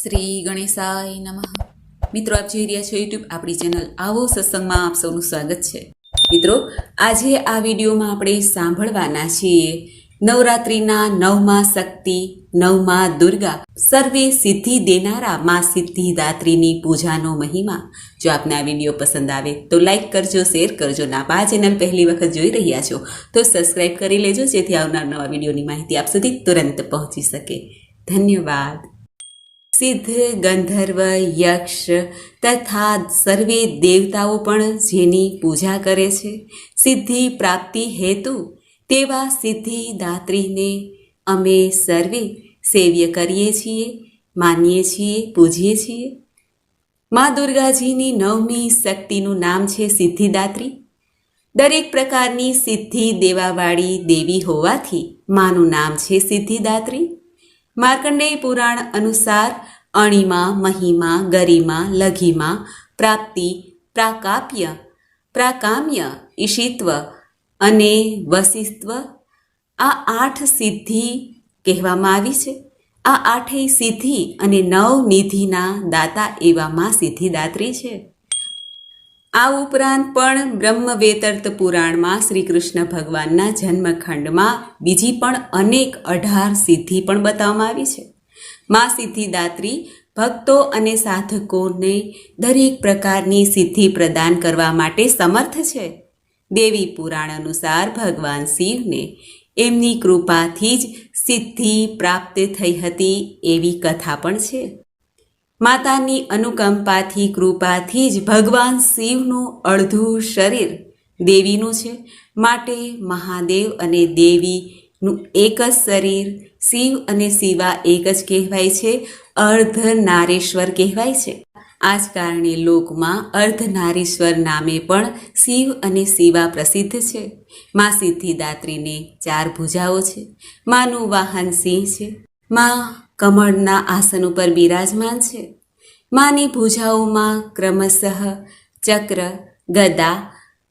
શ્રી ગણેશાય નમઃ. મિત્રો, આપ જોઈ રહ્યા છો યુટ્યુબ આપણી ચેનલ આવો સત્સંગમાં આપ સૌનું સ્વાગત છે. મિત્રો, આજે આ વિડીયોમાં આપણે સાંભળવાના છીએ નવરાત્રિના નવમાં શક્તિ, નવમાં દુર્ગા. સર્વે સિદ્ધિ દેનારા માં સિદ્ધિદાત્રીની પૂજાનો મહિમા. જો આપને આ વીડિયો પસંદ આવે તો લાઇક કરજો, શેર કરજો ના આ ચેનલ પહેલી વખત જોઈ રહ્યા છો તો સબસ્ક્રાઈબ કરી લેજો, જેથી આવનાર નવા વિડીયોની માહિતી આપ સુધી તુરંત પહોંચી શકે. ધન્યવાદ. સિદ્ધ ગંધર્વ યક્ષ તથા સર્વે દેવતાઓ પણ જેની પૂજા કરે છે, સિદ્ધિ પ્રાપ્તિ હેતુ તેવા સિદ્ધિદાત્રીને અમે સર્વે સેવ્ય કરીએ છીએ, માનીએ છીએ, પૂજીએ છીએ. મા દુર્ગાજીની નવમી શક્તિનું નામ છે સિદ્ધિદાત્રી દરેક પ્રકારની સિદ્ધિ દેવાવાળી દેવી હોવાથી માનું નામ છે સિદ્ધિદાત્રી માર્કંડેય પુરાણ અનુસાર અણિમા, મહિમા, ગરિમા, લઘિમા, પ્રાપ્તિ, પ્રાકાપ્ય, પ્રાકામ્ય, ઈશિત્વ અને વસિસ્ત્વ આ આઠ સિદ્ધિ કહેવામાં આવી છે. આ આઠેય સિદ્ધિ અને નવ નિધિના દાતા એવામાં સિદ્ધિદાત્રી છે. આ ઉપરાંત પણ બ્રહ્મવેતર્ત પુરાણમાં શ્રી કૃષ્ણ ભગવાનના જન્મખંડમાં બીજી પણ અનેક અઢાર સિદ્ધિ પણ બતાવવામાં આવી છે. મા સિદ્ધિદાત્રી ભક્તો અને સાધકોને દરેક પ્રકારની સિદ્ધિ પ્રદાન કરવા માટે સમર્થ છે. દેવી પુરાણ અનુસાર ભગવાન શિવને એમની કૃપાથી જ સિદ્ધિ પ્રાપ્ત થઈ હતી એવી કથા પણ છે. માતાની અનુકંપાથી, કૃપાથી જ ભગવાન શિવનું અડધું શરીર દેવીનું છે. માટે મહાદેવ અને દેવીનું એક જ શરીર, શિવ અને શિવા એક જ કહેવાય છે. અર્ધ નારેશ્વર કહેવાય છે. આ જ કારણે લોકમાં અર્ધનારીશ્વર નામે પણ શિવ અને શિવા પ્રસિદ્ધ છે. મા સિદ્ધિદાત્રીને ચાર ભુજાઓ છે. માનું વાહન સિંહ છે. મા કમળના આસન ઉપર બિરાજમાન છે. માની ભૂજાઓમાં ક્રમશઃ ચક્ર, ગદા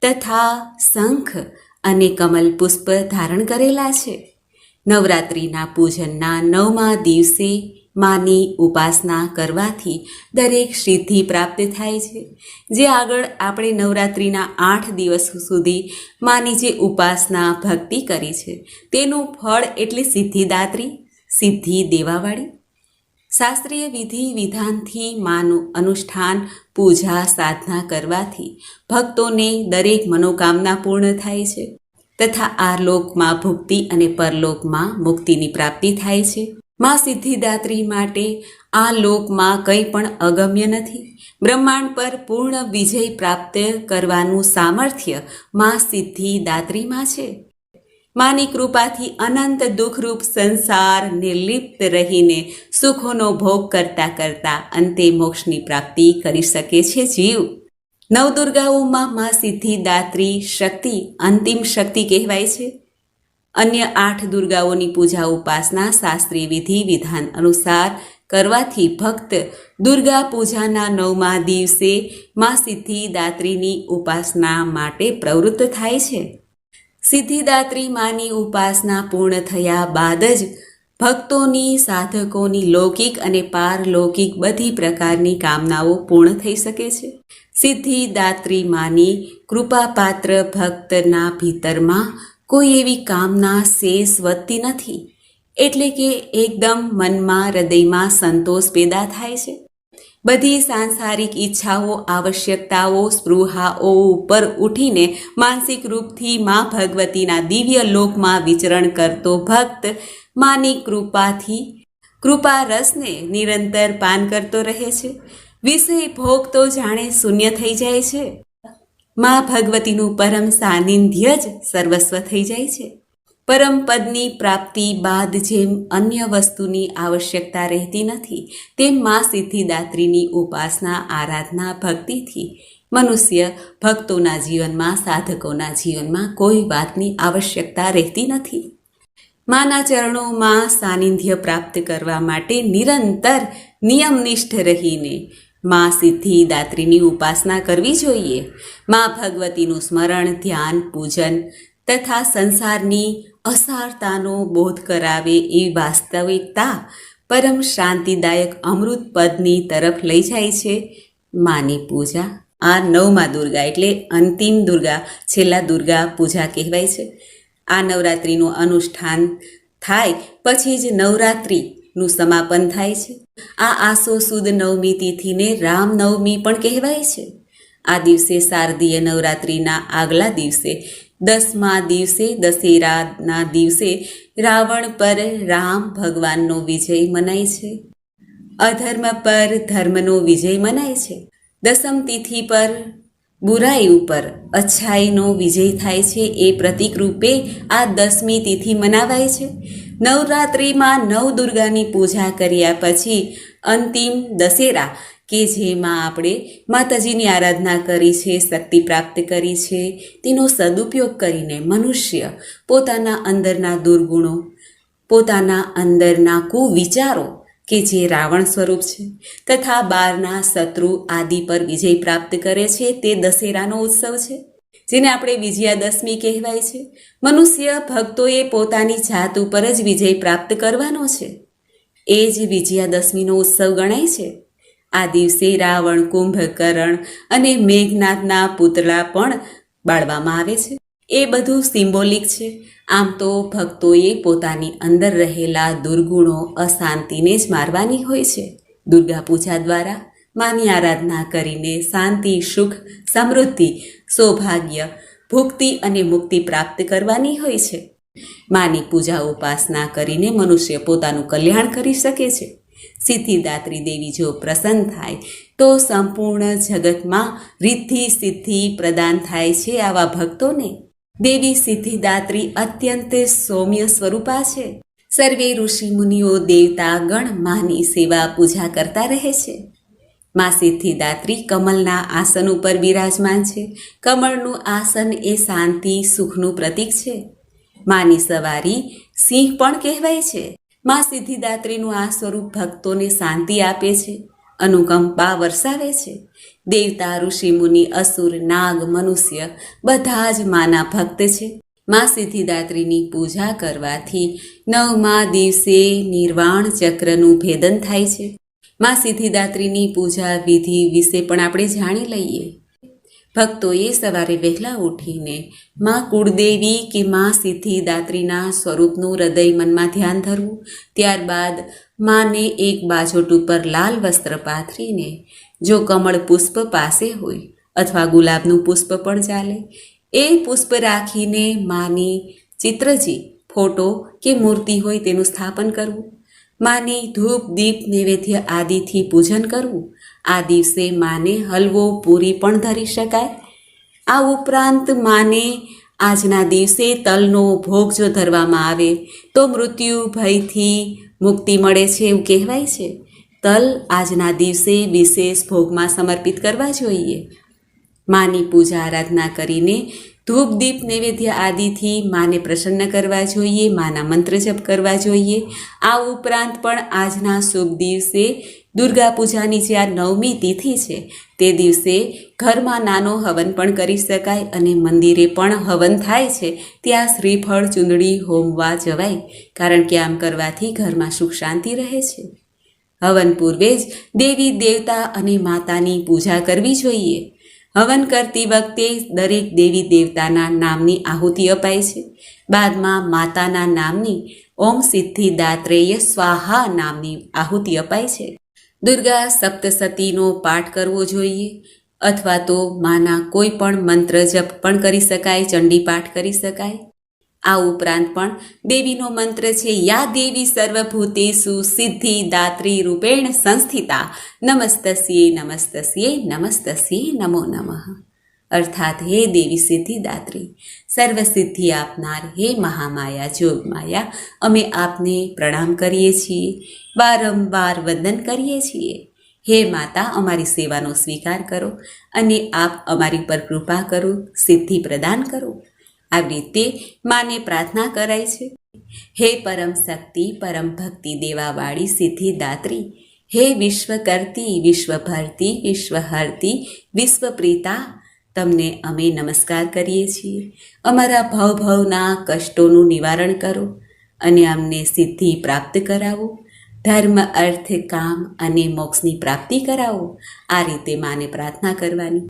તથા શંખ અને કમલ પુષ્પ ધારણ કરેલા છે. નવરાત્રિના પૂજનના નવમા દિવસે માની ઉપાસના કરવાથી દરેક સિદ્ધિ પ્રાપ્ત થાય છે. જે આગળ આપણે નવરાત્રિના આઠ દિવસ સુધી માની જે ઉપાસના ભક્તિ કરી છે, તેનું ફળ એટલે સિદ્ધિદાત્રી. સિદ્ધિ દેવાવાળી? શાસ્ત્રીય વિધિ વિધાનથી માનું અનુષ્ઠાન, પૂજા, સાધના કરવાથી ભક્તોને દરેક મનોકામના પૂર્ણ થાય છે. તથા આ લોકમાં ભુક્તિ અને પરલોકમાં મુક્તિની પ્રાપ્તિ થાય છે. મા સિદ્ધિદાત્રી માટે આ લોકમાં કંઈ પણ અગમ્ય નથી. બ્રહ્માંડ પર પૂર્ણ વિજય પ્રાપ્ત કરવાનું સામર્થ્ય મા સિદ્ધિદાત્રીમાં છે. માની કૃપાથી અનંત દુઃખરૂપ સંસાર નિર્લિપ્ત રહીને સુખોનો ભોગ કરતા કરતા અંતે મોક્ષની પ્રાપ્તિ કરી શકે છે જીવ. નવદુર્ગાઓમાં મા સિદ્ધિદાત્રી શક્તિ, અંતિમ શક્તિ કહેવાય છે. અન્ય આઠ દુર્ગાઓની પૂજા ઉપાસના શાસ્ત્રીય વિધિ, વિધાન અનુસાર કરવાથી ભક્ત દુર્ગા પૂજાના નવમા દિવસે મા સિદ્ધિદાત્રીની ઉપાસના માટે પ્રવૃત્ત થાય છે. સિદ્ધિદાત્રી માની ઉપાસના પૂર્ણ થયા બાદ જ ભક્તોની, સાધકોની લૌકિક અને પારલૌકિક બધી પ્રકારની કામનાઓ પૂર્ણ થઈ શકે છે. સિદ્ધિદાત્રી માની કૃપાપાત્ર ભક્તના ભીતરમાં કોઈ એવી કામના શેષ વધતી નથી. એટલે કે એકદમ મનમાં, હૃદયમાં સંતોષ પેદા થાય છે. બધી સાંસારિક ઈચ્છાઓ, આવશ્યકતાઓ, સ્પૃહાઓ ઉપર ઉઠીને માનસિક રૂપથી મા ભગવતીના દિવ્ય લોકમાં વિચરણ કરતો ભક્ત માની કૃપાથી, કૃપા રસને નિરંતર પાન કરતો રહે છે. વિષય ભોગ તો જાણે શૂન્ય થઈ જાય છે. મા ભગવતીનું પરમ સાનિધ્ય જ સર્વસ્વ થઈ જાય છે. પરમ પદની પ્રાપ્તિ બાદ જેમ અન્ય વસ્તુની આવશ્યકતા રહેતી નથી, તેમ મા સિદ્ધિદાત્રીની ઉપાસના, આરાધના, ભક્તિથી મનુષ્ય ભક્તોના જીવનમાં, સાધકોના જીવનમાં કોઈ વાતની આવશ્યકતા રહેતી નથી. માના ચરણોમાં સાનિધ્ય પ્રાપ્ત કરવા માટે નિરંતર નિયમનિષ્ઠ રહીને મા સિદ્ધિદાત્રીની ઉપાસના કરવી જોઈએ. મા ભગવતીનું સ્મરણ, ધ્યાન, પૂજન તથા સંસારની અસારતાનો બોધ કરાવે એવી વાસ્તવિકતા પરમ શાંતિદાયક અમૃત પદની તરફ લઈ જાય છે માની પૂજા. આ નવમા દુર્ગા એટલે અંતિમ દુર્ગા, છેલ્લા દુર્ગા પૂજા કહેવાય છે. આ નવરાત્રિનું અનુષ્ઠાન થાય પછી જ નવરાત્રિનું સમાપન થાય છે. આ આસો સુદ નવમી તિથિને રામનવમી પણ કહેવાય છે. આ દિવસે શારદીય નવરાત્રિના આગલા દિવસે દસમા દિવસે, દશેરાના દિવસે રાવણ પર રામ ભગવાનનો વિજય મનાય છે. અધર્મ પર ધર્મનો વિજય મનાય છે. દસમ તિથિ પર બુરાઈ ઉપર અચ્છાઈનો વિજય થાય છે એ પ્રતિક રૂપે આ દસમી તિથિ મનાવાય છે. નવરાત્રિમાં નવ દુર્ગાની પૂજા કર્યા પછી અંતિમ દશેરા, કે જેમાં આપણે માતાજીની આરાધના કરી છે, શક્તિ પ્રાપ્ત કરી છે, તેનો સદુપયોગ કરીને મનુષ્ય પોતાના અંદરના દુર્ગુણો, પોતાના અંદરના કુવિચારો, કે જે રાવણ સ્વરૂપ છે, તથા બારના શત્રુ આદિ પર વિજય પ્રાપ્ત કરે છે, તે દશેરાનો ઉત્સવ છે, જેને આપણે વિજયાદશમી કહેવાય છે. મનુષ્ય ભક્તોએ પોતાની જાત ઉપર જ વિજય પ્રાપ્ત કરવાનો છે. એ જ વિજયાદશમીનો ઉત્સવ ગણાય છે. આ દિવસે રાવણ, કુંભકર્ણ અને મેઘનાથના પુતળા પણ બાળવામાં આવે છે. એ બધું સિમ્બોલિક છે. આમ તો ભક્તોએ પોતાની અંદર રહેલા દુર્ગુણો અશાંતિને જ મારવાની હોય છે. દુર્ગા પૂજા દ્વારા માની આરાધના કરીને શાંતિ, સુખ, સમૃદ્ધિ, સૌભાગ્ય, ભુક્તિ અને મુક્તિ પ્રાપ્ત કરવાની હોય છે. માની પૂજા ઉપાસના કરીને મનુષ્ય પોતાનું કલ્યાણ કરી શકે છે. સિદ્ધિદાત્રી દેવી જો પ્રસન્ન થાય, તો સંપૂર્ણ જગતમાં રિદ્ધિ સિદ્ધિ પ્રદાન થાય છે આવા ભક્તોને. દેવી સિદ્ધિદાત્રી અત્યંત સૌમ્ય સ્વરૂપા છે. સર્વે ઋષિ મુનિઓ દેવતા ગણ માની સેવા પૂજા કરતા રહે છે. મા સિદ્ધિદાત્રી કમલના આસન ઉપર બિરાજમાન છે. કમળનું આસન એ શાંતિ, સુખનું પ્રતીક છે. માની સવારી સિંહ પણ કહેવાય છે. મા સિદ્ધિદાત્રીનું આ સ્વરૂપ ભક્તોને શાંતિ આપે છે, અનુકંપા વરસાવે છે. દેવતા, ઋષિ, મુનિ, અસુર, નાગ, મનુષ્ય બધા જ માના ભક્ત છે. માં સિદ્ધિદાત્રીની પૂજા કરવાથી નવમા દિવસે નિર્વાણ ચક્રનું ભેદન થાય છે. માં સિદ્ધિદાત્રીની પૂજા વિધિ વિશે પણ આપણે જાણી લઈએ. ભક્તોએ સવારે વહેલા ઉઠીને મા કુળદેવી કે મા સિદ્ધિદાત્રીના સ્વરૂપનું હૃદય મનમાં ધ્યાન ધરવું, ત્યારબાદ માને એક બાજોટ ઉપર લાલ વસ્ત્ર પાથરીને જો કમળ પુષ્પ પાસે હોય અથવા ગુલાબનું પુષ્પ પણ ચાલે, એ પુષ્પ રાખીને માની ચિત્રજી, ફોટો કે મૂર્તિ હોય તેનું સ્થાપન કરવું, માની ધૂપ, દીપ, નૈવેદ્ય આદિથી પૂજન કરવું આ દિવસે માને હલવો પૂરી પણ ધરી શકાય. આ ઉપરાંત માને આજના દિવસે તલનો ભોગ જો ધરવામાં આવે, તો મૃત્યુ ભયથી મુક્તિ મળે છે એવું કહેવાય છે. તલ આજના દિવસે વિશેષ ભોગમાં સમર્પિત કરવા જોઈએ. માની પૂજા આરાધના કરીને ધૂપ, દીપ, નૈવેદ્ય આદિથી માને પ્રસન્ન કરવા જોઈએ, માના મંત્ર જપ કરવા જોઈએ. આ ઉપરાંત પણ આજના શુભ દિવસે દુર્ગા પૂજાની જે આ નવમી તિથિ છે, તે દિવસે ઘરમાં નાનો હવન પણ કરી શકાય અને મંદિરે પણ હવન થાય છે. ત્યાં શ્રીફળ, ચૂંદડી, હોમવા જવાય, કારણ કે આમ કરવાથી ઘરમાં સુખ શાંતિ રહે છે. હવન પૂર્વે જ દેવી, દેવતા અને માતાની પૂજા કરવી જોઈએ. હવન કરતી વખતે દરેક દેવી, દેવતાના નામની આહુતિ અપાય છે. બાદમાં માતાના નામની ઓમ સિદ્ધિ દાત્રેય સ્વાહા નામની આહુતિ અપાય છે. દુર્ગા સપ્તસતીનો પાઠ કરવો જોઈએ અથવા તો માના કોઈ પણ મંત્ર જપ પણ કરી શકાય, ચંડી પાઠ કરી શકાય. આ ઉપરાંત પણ દેવીનો મંત્ર છે, યા દેવી સર્વભૂતેષુ સિદ્ધિ દાત્રી રૂપેણ સંસ્થિતા નમસ્તસ્યે નમસ્તસ્યે નમસ્તસ્યે, નમો નમઃ. અર્થાત હે દેવી સિદ્ધિ દાત્રી સર્વસિદ્ધિ આપનાર હે મહામાયા જોગમાયા અમે આપને પ્રણામ કરીએ છીએ, વારંવાર વંદન કરીએ છીએ. હે માતા, અમારી સેવાનો સ્વીકાર કરો અને આપ અમારી પર કૃપા કરો, સિદ્ધિ પ્રદાન કરો. આવી રીતે માને પ્રાર્થના કરાય છે. હે પરમ શક્તિ, પરમ ભક્તિ દેવાવાળી સિદ્ધિ દાત્રી. હે વિશ્વ કરતી વિશ્વ ભરતી તમને અમે નમસ્કાર કરીએ છીએ. અમારા ભાવભાવના કષ્ટોનું નિવારણ કરો અને અમને સિદ્ધિ પ્રાપ્ત કરાવો. ધર્મ, અર્થ, કામ અને મોક્ષની પ્રાપ્તિ કરાવો. આ રીતે માને પ્રાર્થના કરવાની.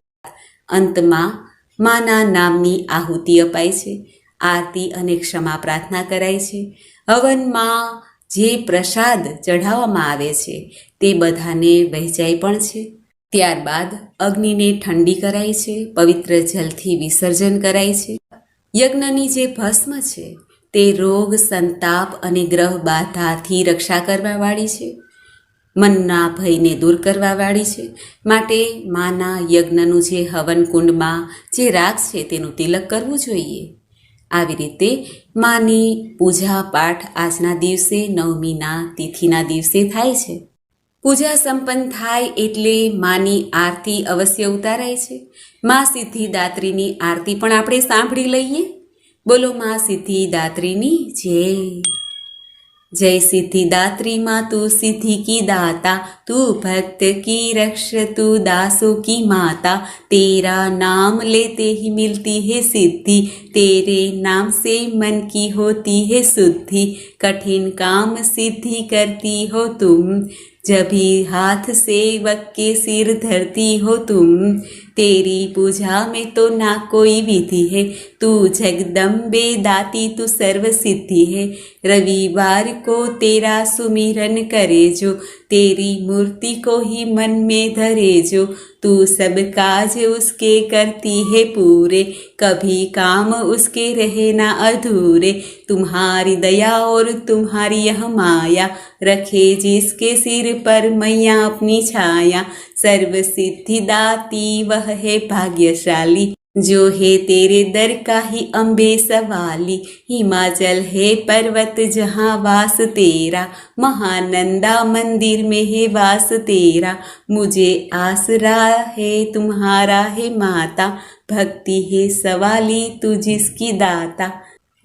અંતમાં માના નામની આહુતિ અપાય છે. આરતી અને ક્ષમા પ્રાર્થના કરાય છે. હવનમાં જે પ્રસાદ ચઢાવવામાં આવે છે તે બધાને વહેંચાય પણ છે. ત્યારબાદ અગ્નિને ઠંડી કરાય છે, પવિત્ર જલથી વિસર્જન કરાય છે. યજ્ઞની જે ભસ્મ છે, તે રોગ, સંતાપ અને ગ્રહ બાધાથી રક્ષા કરવાવાળી છે. મનના ભયને દૂર કરવાવાળી છે. માટે માના યજ્ઞનું જે હવન કુંડમાં જે રાગ છે, તેનું તિલક કરવું જોઈએ. આવી રીતે માની પૂજા પાઠ આજના દિવસે નવમીના તિથિના દિવસે થાય છે. પૂજા સંપન્ન થાય એટલે માની આરતી અવશ્ય ઉતારાય છે મા સિદ્ધિદાત્રીની આરતી પણ આપણે સાંભળી લઈએ બોલો મા સિદ્ધિદાત્રીની જય जय सिद्धिदात्री माँ तू सिद्धि की दाता तू भक्त की रक्ष तू दासों की माता तेरा नाम लेते ही मिलती है सिद्धि तेरे नाम से मन की होती है शुद्धि कठिन काम सिद्धि करती हो तुम जब ही हाथ सेवक के सिर धरती हो तुम, तेरी पूजा में तो ना कोई विधि है। तू जगदम्बे दाती, तू सर्व सिद्धि है। रविवार को तेरा सुमिरन करे जो तेरी मूर्ति को ही मन में धरे जो तू सब काज उसके करती है पूरे। कभी काम उसके रहे ना अधूरे। तुम्हारी दया और तुम्हारी यह माया रखे जिसके सिर पर मैया अपनी छाया। सर्व सिद्धि दाती वह है भाग्यशाली। जो है तेरे दर का ही अम्बे सवाली हिमाचल है पर्वत जहाँ वास तेरा महानंदा मंदिर में है वास तेरा मुझे आसरा है तुम्हारा है माता भक्ति है सवाली तू जिसकी दाता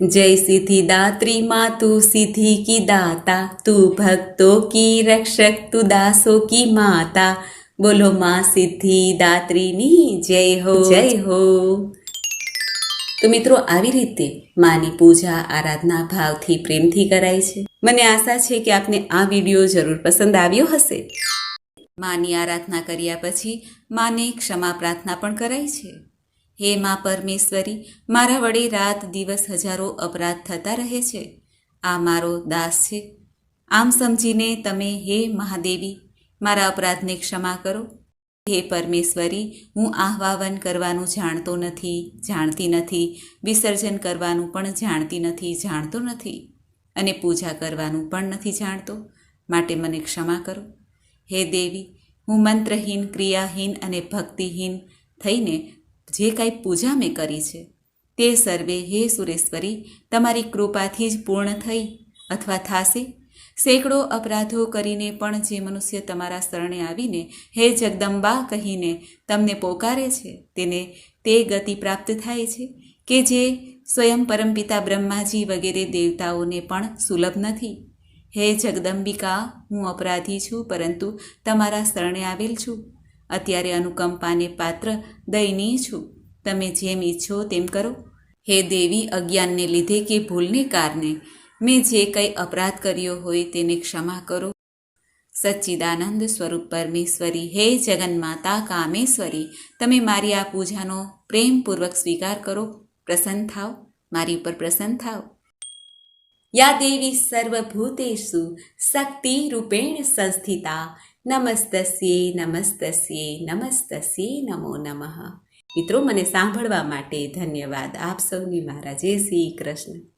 जय सिद्धिदात्री माँ तू सिद्धि की दाता तू भक्तों की रक्षक तू दासों की माता બોલો માં સિદ્ધિ દાત્રીની જય હો. જય હો. તો મિત્રો આવી રીતે માની પૂજા આરાધના ભાવથી પ્રેમથી કરાય છે. મને આશા છે કે આપને આ વીડિયો જરૂર પસંદ આવ્યો હશે. માની આરાધના કર્યા પછી માને ક્ષમા પ્રાર્થના પણ કરાય છે. હે મા પરમેશ્વરી મારા વડે રાત દિવસ હજારો અપરાધ થતા રહે છે. આ મારો દાસ છે. આમ સમજીને તમે હે મહાદેવી મારા અપરાધને ક્ષમા કરો. હે પરમેશ્વરી, હું આહ્વાન કરવાનું જાણતો નથી, જાણતી નથી, વિસર્જન કરવાનું પણ જાણતી નથી, જાણતો નથી અને પૂજા કરવાનું પણ નથી જાણતો. માટે મને ક્ષમા કરો. હે દેવી, હું મંત્રહીન, ક્રિયાહીન અને ભક્તિહીન થઈને જે કાંઈ પૂજા મેં કરી છે, તે સર્વે હે સુરેશ્વરી, તમારી કૃપાથી જ પૂર્ણ થઈ અથવા થાશે? સેંકડો અપરાધો કરીને પણ જે મનુષ્ય તમારા શરણે આવીને, હે જગદંબા કહીને તમને પોકારે છે, તેને તે ગતિ પ્રાપ્ત થાય છે? કે જે સ્વયં પરમપિતા બ્રહ્માજી વગેરે દેવતાઓને પણ સુલભ નથી? હે જગદંબિકા, હું અપરાધી છું, પરંતુ તમારા શરણે આવેલ છું. અત્યારે અનુકંપાને પાત્ર દયનીય છું. તમે જેમ ઈચ્છો તેમ કરો. હે દેવી, અજ્ઞાનને લીધે કે ભૂલને કારણે મેં જે કંઈ અપરાધ કર્યો હોય તેને ક્ષમા કરો. સચ્ચિદાનંદ સ્વરૂપ પરમેશ્વરી, હે જગન્માતા કામેશ્વરી, તમે મારી આ પૂજાનો પ્રેમપૂર્વક સ્વીકાર કરો. પ્રસન્ન થાવ, મારી ઉપર પ્રસન્ન થાવ. યા દેવી સર્વભૂતેષુ શક્તિ રૂપેણ સંસ્થિતા, નમસ્તસ્યે નમસ્તસ્યે નમસ્તસ્યે નમો નમઃ. મિત્રો, મને સાંભળવા માટે ધન્યવાદ. આપ સૌની મારા શ્રી કૃષ્ણ.